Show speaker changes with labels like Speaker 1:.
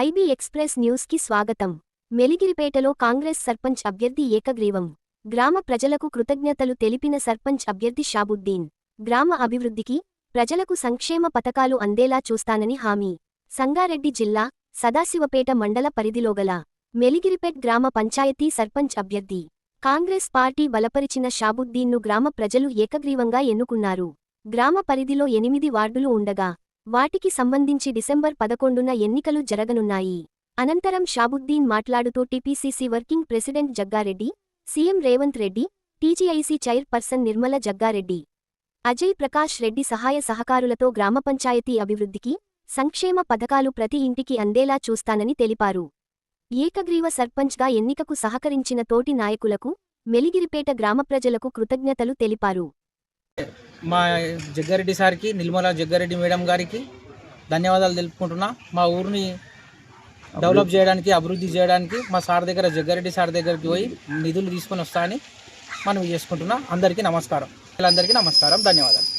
Speaker 1: IB express న్యూస్కి స్వాగతం. మెలిగిరిపేటలో కాంగ్రెస్ సర్పంచ్ అభ్యర్థి ఏకగ్రీవం. గ్రామ ప్రజలకు కృతజ్ఞతలు తెలిపిన సర్పంచ్ అభ్యర్థి షాబుద్దీన్. గ్రామ అభివృద్ధికి ప్రజలకు సంక్షేమ పథకాలు అందేలా చూస్తానని హామీ. సంగారెడ్డి జిల్లా సదాశివపేట మండల పరిధిలోగల మెలిగిరిపేట్ గ్రామ పంచాయతీ సర్పంచ్ అభ్యర్థి. కాంగ్రెస్ పార్టీ బలపరిచిన షాబుద్దీన్ను గ్రామ ప్రజలు ఏకగ్రీవంగా ఎన్నుకున్నారు. గ్రామ పరిధిలో ఎనిమిది వార్డులు ఉండగా వాటికి సంబంధించి డిసెంబర్ పదకొండున ఎన్నికలు జరగనున్నాయి. అనంతరం షాబుద్దీన్ మాట్లాడుతూ TPCC working president Jaggareddy CM Revanth Reddy TGIC chairperson Nirmala Jaggareddy Ajay Prakash Reddy సహాయ సహకారులతో గ్రామ పంచాయతీ అభివృద్ధికి సంక్షేమ పథకాలు ప్రతి ఇంటికి అందేలా చూస్తానని తెలిపారు. ఏకగ్రీవ సర్పంచ్గా ఎన్నికకు సహకరించిన తోటి నాయకులకు మెలిగిరిపేట గ్రామ ప్రజలకు కృతజ్ఞతలు తెలిపారు.
Speaker 2: మా జగ్గారెడ్డి సార్కి నిర్మల జగ్గారెడ్డి మేడం గారికి ధన్యవాదాలు తెలుపుకుంటున్నా. మా ఊరిని డెవలప్ చేయడానికి అభివృద్ధి చేయడానికి మా సార్ దగ్గర జగ్గారెడ్డి సార్ దగ్గరికి పోయి నిధులు తీసుకొని వస్తా అని మనం చేసుకుంటున్నా. అందరికీ నమస్కారం. అందరికీ నమస్కారం. ధన్యవాదాలు.